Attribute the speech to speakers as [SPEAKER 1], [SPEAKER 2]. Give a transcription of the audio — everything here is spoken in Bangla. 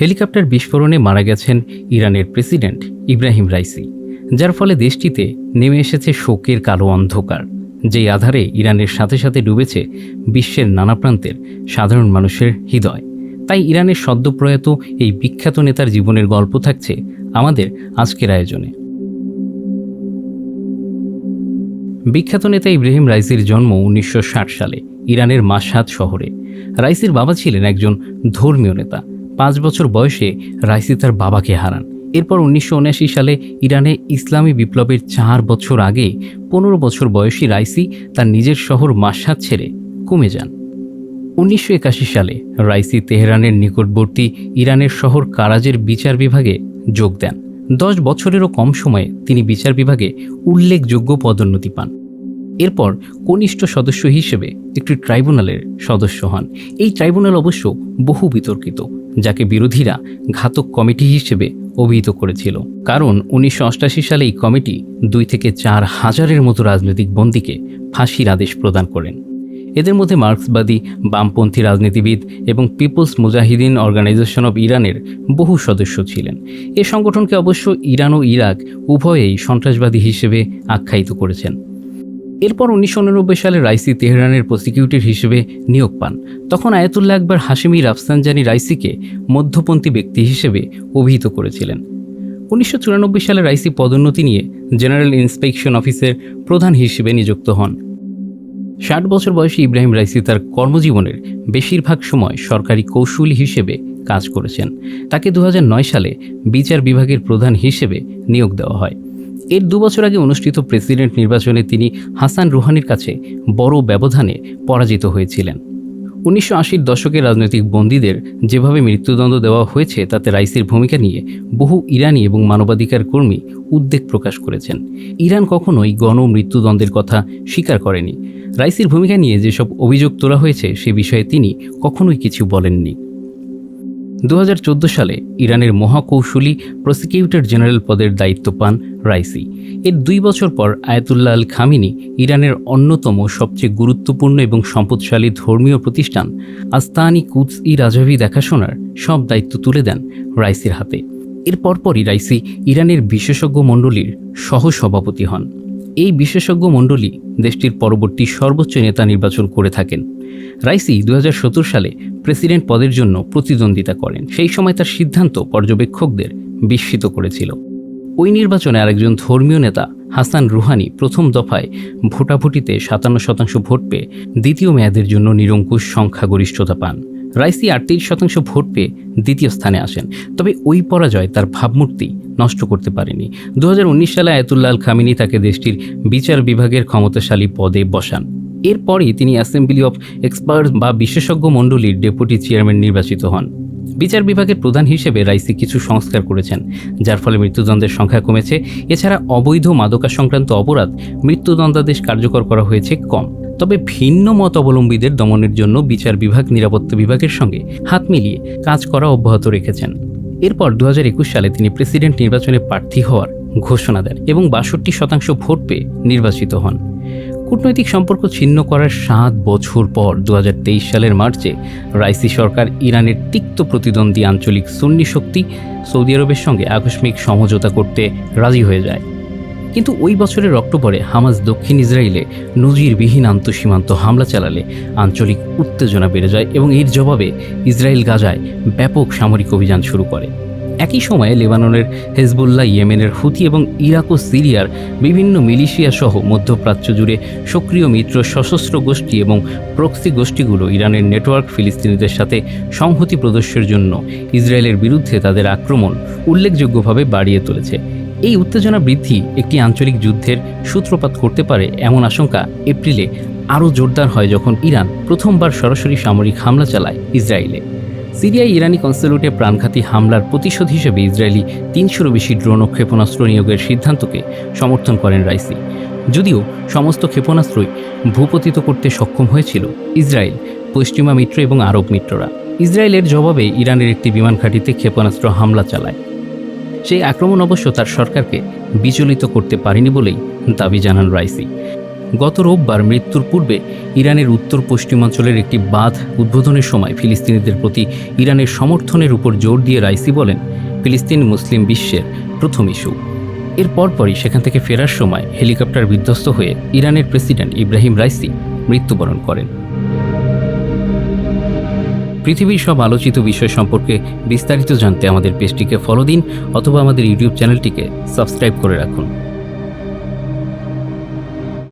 [SPEAKER 1] হেলিকপ্টার বিস্ফোরণে মারা গেছেন ইরানের প্রেসিডেন্ট ইব্রাহিম রাইসি, যার ফলে দেশটিতে নেমে এসেছে শোকের কালো অন্ধকার, যেই আধারে ইরানের সাথে সাথে ডুবেছে বিশ্বের নানা প্রান্তের সাধারণ মানুষের হৃদয়। তাই ইরানের সদ্যপ্রয়াত এই বিখ্যাত নেতার জীবনের গল্প থাকছে আমাদের আজকের আয়োজনে। বিখ্যাত নেতা ইব্রাহিম রাইসির জন্ম উনিশশো ষাট সালে ইরানের মাসাদ শহরে। রাইসির বাবা ছিলেন একজন ধর্মীয় নেতা। পাঁচ বছর বয়সে রাইসি তার বাবাকে হারান। এরপর উনিশশো সালে ইরানে ইসলামী বিপ্লবের চার বছর আগে পনেরো বছর বয়সী রাইসি তার নিজের শহর মাসহাদ ছেড়ে কমে যান। উনিশশো একাশি সালে রাইসি তেহরানের নিকটবর্তী ইরানের শহর কারাজের বিচার বিভাগে যোগ দেন। দশ বছরেরও কম সময়ে তিনি বিচার বিভাগে উল্লেখযোগ্য পদোন্নতি পান। এরপর কনিষ্ঠ সদস্য হিসেবে একটি ট্রাইব্যুনালের সদস্য হন। এই ট্রাইব্যুনাল অবশ্য বহু বিতর্কিত। যাকে বিরোধীরা ঘাতক কমিটি হিসেবে অভিহিত করেছিল। কারণ উনিশশো সালে এই কমিটি দুই থেকে চার হাজারের মতো রাজনৈতিক বন্দীকে ফাঁসির আদেশ প্রদান করেন। এদের মধ্যে মার্ক্সবাদী, বামপন্থী রাজনীতিবিদ এবং পিপলস মুজাহিদিন অর্গানাইজেশন অব ইরানের বহু সদস্য ছিলেন। এ সংগঠনকে অবশ্য ইরান ও ইরাক উভয়েই সন্ত্রাসবাদী হিসেবে আখ্যায়িত করেছেন। এরপর উনিশশো উননব্বই সালে রাইসি তেহরানের প্রসিকিউটর হিসেবে নিয়োগ পান। তখন আয়াতুল্লাহ আকবর হাশিমি রাফসানজানি রাইসিকে মধ্যপন্থী ব্যক্তি হিসেবে অভিহিত করেছিলেন। উনিশশো চুরানব্বই সালে রাইসি পদোন্নতি নিয়ে জেনারেল ইন্সপেকশন অফিসের প্রধান হিসেবে নিযুক্ত হন। ষাট বছর বয়সী ইব্রাহিম রাইসি তার কর্মজীবনের বেশিরভাগ সময় সরকারি কৌশলী হিসেবে কাজ করেছেন। তাকে দু হাজার নয় সালে বিচার বিভাগের প্রধান হিসেবে নিয়োগ দেওয়া হয়। এর দু বছর আগে অনুষ্ঠিত প্রেসিডেন্ট নির্বাচনে তিনি হাসান রুহানির কাছে বড় ব্যবধানে পরাজিত হয়েছিলেন। উনিশশো আশির দশকে রাজনৈতিক বন্দীদের যেভাবে মৃত্যুদণ্ড দেওয়া হয়েছে, তাতে রাইসির ভূমিকা নিয়ে বহু ইরানি এবং মানবাধিকার কর্মী উদ্বেগ প্রকাশ করেছেন। ইরান কখনোই গণ মৃত্যুদণ্ডের কথা স্বীকার করেনি। রাইসির ভূমিকা নিয়ে যেসব অভিযোগ তোলা হয়েছে, সে বিষয়ে তিনি কখনোই কিছু বলেননি। দু হাজার চোদ্দ সালে ইরানের মহাকৌশলী প্রসিকিউটর জেনারেল পদের দায়িত্ব পান রাইসি। এর দুই বছর পর আয়াতুল্লাহ আল খামিনি ইরানের অন্যতম সবচেয়ে গুরুত্বপূর্ণ এবং সম্পদশালী ধর্মীয় প্রতিষ্ঠান আস্তানি কুদস ই রাজাভি দেখাশোনার সব দায়িত্ব তুলে দেন রাইসির হাতে। এর পরপরই রাইসি ইরানের বিশেষজ্ঞ মণ্ডলীর সহসভাপতি হন। এই বিশেষজ্ঞ মণ্ডলী দেশটির পরবর্তী সর্বোচ্চ নেতা নির্বাচন করে থাকেন। রাইসি দুহাজার সতের সালে প্রেসিডেন্ট পদের জন্য প্রতিদ্বন্দ্বিতা করেন। সেই সময় তার সিদ্ধান্ত পর্যবেক্ষকদের বিস্মিত করেছিল। ওই নির্বাচনে আরেকজন ধর্মীয় নেতা, হাসান রুহানি, প্রথম দফায় ভোটাভুটিতে সাতান্ন শতাংশ ভোট পেয়ে দ্বিতীয় মেয়াদের জন্য নিরঙ্কুশ সংখ্যাগরিষ্ঠতা পান। রাইসি আটত্রিশ শতাংশ ভোট পেয়ে দ্বিতীয় স্থানে আসেন। তবে ওই পরাজয় তার ভাবমূর্তি নষ্ট করতে পারেনি। দু হাজার উনিশ সালে আয়াতুল্লাহ আল খামিনি তাকে দেশটির বিচার বিভাগের ক্ষমতাশালী পদে বসান। এরপরই তিনি অ্যাসেম্বলি অফ এক্সপার্ট বা বিশেষজ্ঞ মণ্ডলীর ডেপুটি চেয়ারম্যান নির্বাচিত হন। বিচার বিভাগের প্রধান হিসেবে রাইসি কিছু সংস্কার করেছেন, যার ফলে মৃত্যুদণ্ডের সংখ্যা কমেছে। এছাড়া অবৈধ মাদকা সংক্রান্ত অপরাধ মৃত্যুদণ্ডাদেশ কার্যকর করা হয়েছে কম। তবে ভিন্ন মত অবলম্বীদের দমনের জন্য বিচার বিভাগ, নিরাপত্তা বিভাগের সঙ্গে হাত মিলিয়ে কাজ করা অব্যাহত রেখেছেন। এরপর দু হাজার একুশ সালে তিনি প্রেসিডেন্ট নির্বাচনে প্রার্থী হওয়ার ঘোষণা দেন এবং বাষট্টি শতাংশ ভোট পেয়ে নির্বাচিত হন। কূটনৈতিক সম্পর্ক ছিন্ন করার সাত বছর পর দু হাজার তেইশ সালের মার্চে রাইসি সরকার ইরানের তিক্ত প্রতিদ্বন্দ্বী আঞ্চলিক সুন্নি শক্তি সৌদি আরবের সঙ্গে আকস্মিক সমঝোতা করতে রাজি হয়ে যায়। কিন্তু ওই বছরের অক্টোবরে হামাস দক্ষিণ ইসরায়েলে নজিরবিহীন আন্তঃসীমান্ত হামলা চালালে আঞ্চলিক উত্তেজনা বেড়ে যায় এবং এর জবাবে ইসরায়েল গাজায় ব্যাপক সামরিক অভিযান শুরু করে। একই সময়ে লেবাননের হেজবুল্লাহ, ইয়েমেনের হুতি এবং ইরাক ও সিরিয়ার বিভিন্ন মিলিশিয়া সহ মধ্যপ্রাচ্য জুড়ে সক্রিয় মিত্র সশস্ত্র গোষ্ঠী এবং প্রক্সি গোষ্ঠীগুলো ইরানের নেটওয়ার্ক ফিলিস্তিনিদের সাথে সংহতি প্রদর্শের জন্য ইসরায়েলের বিরুদ্ধে তাদের আক্রমণ উল্লেখযোগ্যভাবে বাড়িয়ে তুলেছে। এই উত্তেজনা বৃদ্ধি একটি আঞ্চলিক যুদ্ধের সূত্রপাত করতে পারে এমন আশঙ্কা এপ্রিলে আরও জোরদার হয় যখন ইরান প্রথমবার সরাসরি সামরিক হামলা চালায় ইসরায়েলে। সিরিয়ায় ইরানি কনসুলেটে প্রাণঘাতী হামলার প্রতিশোধ হিসেবে ইসরায়েলি তিনশোরও বেশি ড্রোন ও ক্ষেপণাস্ত্র নিয়োগের সিদ্ধান্তকে সমর্থন করেন রাইসি। যদিও সমস্ত ক্ষেপণাস্ত্রই ভূপতিত করতে সক্ষম হয়েছিল ইসরায়েল, পশ্চিমা মিত্র এবং আরব মিত্ররা। ইসরায়েলের জবাবে ইরানের একটি বিমান ঘাঁটিতে ক্ষেপণাস্ত্র হামলা চালায়। সেই আক্রমণ অবশ্য তার সরকারকে বিচলিত করতে পারেনি বলেই দাবি জানান রাইসি। গত রোববার মৃত্যুর পূর্বে ইরানের উত্তর পশ্চিমাঞ্চলের একটি বাঁধ উদ্বোধনের সময় ফিলিস্তিনিদের প্রতি ইরানের সমর্থনের উপর জোর দিয়ে রাইসি বলেন, ফিলিস্তিন মুসলিম বিশ্বের প্রথম ইস্যু। এর পরপরই সেখান থেকে ফেরার সময় হেলিকপ্টার বিধ্বস্ত হয়ে ইরানের প্রেসিডেন্ট ইব্রাহিম রাইসি মৃত্যুবরণ করেন। পৃথিবীর সব আলোচিত বিষয় সম্পর্কে বিস্তারিত জানতে আমাদের পেজটিকে ফলো দিন অথবা আমাদের ইউটিউব চ্যানেলটিকে সাবস্ক্রাইব করে রাখুন।